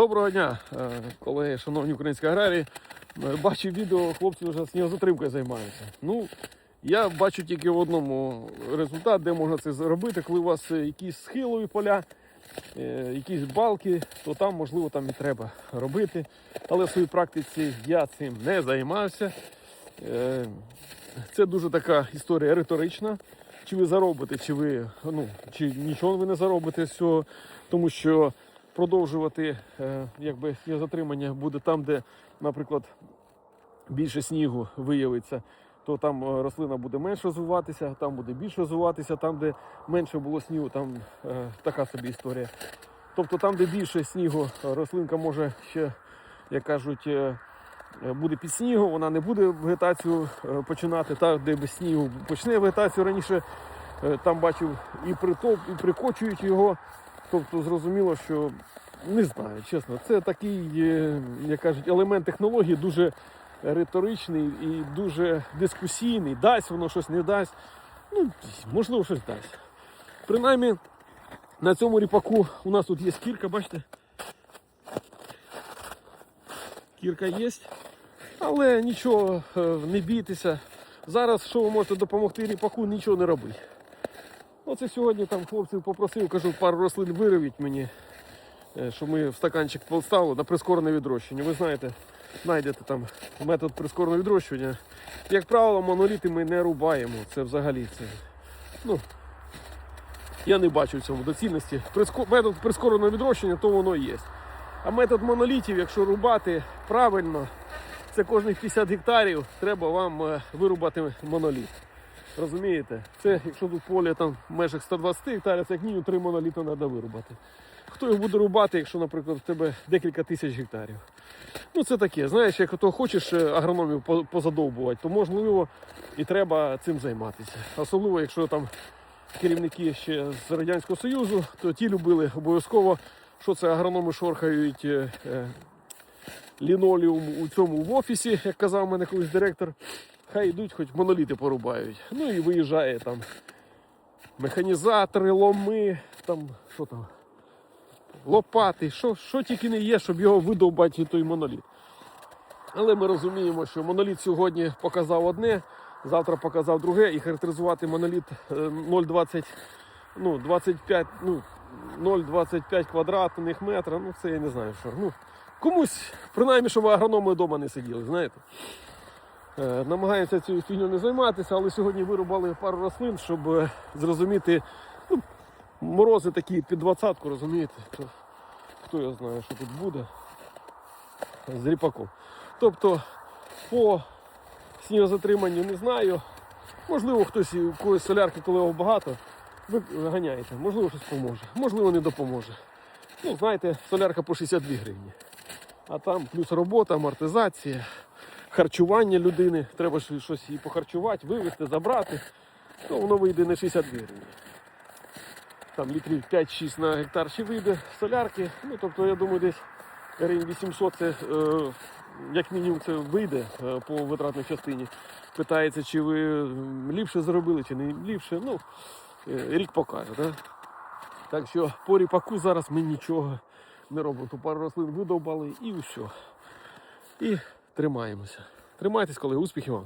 Доброго дня, е, колеги, шановні українські аграрії. Е, Бачу відео, хлопці вже снігозатримкою займаються. Ну, я бачу тільки в одному результат, де можна це зробити, коли у вас е, якісь схилові поля, якісь балки, то там, можливо, там і треба робити. Але в своїй практиці я цим не займався. Це дуже така історія риторична. Чи ви заробите, чи ви ну, чи нічого ви не заробите з цього, тому що продовжувати е, якби затримання буде там, де, наприклад, більше снігу виявиться, то там е, рослина буде менше розвиватися, там буде більше розвиватися, там, де менше було снігу, там е, така собі історія. Тобто там, де більше снігу, рослинка може ще, як кажуть, буде під снігом, вона не буде вегетацію починати. Та, де без снігу почне вегетацію раніше. Там бачив і притоп, і прикочують його. Тобто зрозуміло, що не знаю, чесно, це такий, е, як кажуть, елемент технології дуже риторичний і дуже дискусійний. Дасть воно щось не дасть. Ну, можливо, щось дасть. Принаймні, на цьому ріпаку у нас тут є кірка, бачите? Кірка є. Але нічого, е, не бійтеся. Зараз, що ви можете допомогти ріпаку, нічого не робити. Оце сьогодні там хлопців попросив, кажу, пару рослин виривіть мені, е, що ми в стаканчик поставили на прискорене відрощення. Ви знаєте, знайдете там метод прискореного відрощування. Як правило, моноліти ми не рубаємо. Це взагалі це. Ну, я не бачу в цьому доцільності. Приско- Метод прискореного відрощення, то воно є. А метод монолітів, якщо рубати правильно, це кожних 50 гектарів треба вам е, вирубати моноліт. Розумієте? Це якщо тут поле там в межах 120 гектарів, це як мінімум 3 моноліти треба вирубати. Хто їх буде рубати, якщо, наприклад, в тебе декілька тисяч гектарів? Ну це таке, знаєш, як то хочеш е, агрономів позадовбувати, то можливо і треба цим займатися. Особливо, якщо там керівники ще з Радянського Союзу, то ті любили обов'язково, що це агрономи шорхають е, е, у цьому в офісі, як казав мене колись директор. Хай йдуть, хоч моноліти порубають. Ну і виїжджає там механізатори, ломи, там що там, лопати, що, що тільки не є, щоб його видовбати той моноліт. Але ми розуміємо, що моноліт сьогодні показав одне, завтра показав друге, і характеризувати моноліт е, 0,20, ну, 25, ну, 0,25 квадратних метра, ну це я не знаю що. Ну, комусь, принаймні, щоб агрономи вдома не сиділи, знаєте. Е, Намагаємося цією фігню не займатися, але сьогодні вирубали пару рослин, щоб е, зрозуміти, ну, морози такі під двадцятку, розумієте, то хто його знає, що тут буде з ріпаком. Тобто по снігозатриманню не знаю. Можливо, хтось у когось солярки, коли його багато, ви ганяєте. Можливо, щось поможе, можливо, не допоможе. Ну, знаєте, солярка по 62 гривні. А там плюс робота, амортизація, харчування людини. Треба ж щось і похарчувати, вивезти, забрати. То воно вийде не 62 гривні. Там літрів 5-6 на гектар ще вийде солярки. Ну, тобто, я думаю, десь гривень 800 це, е, як мінімум, це вийде е, по витратній частині. Питається, чи ви ліпше зробили, чи не ліпше. Ну, е, рік покаже. Да? Так що по ріпаку зараз ми нічого не робимо. Ту пару рослин видовбали і все. І тримаємося. Тримайтесь, коли успіхів вам.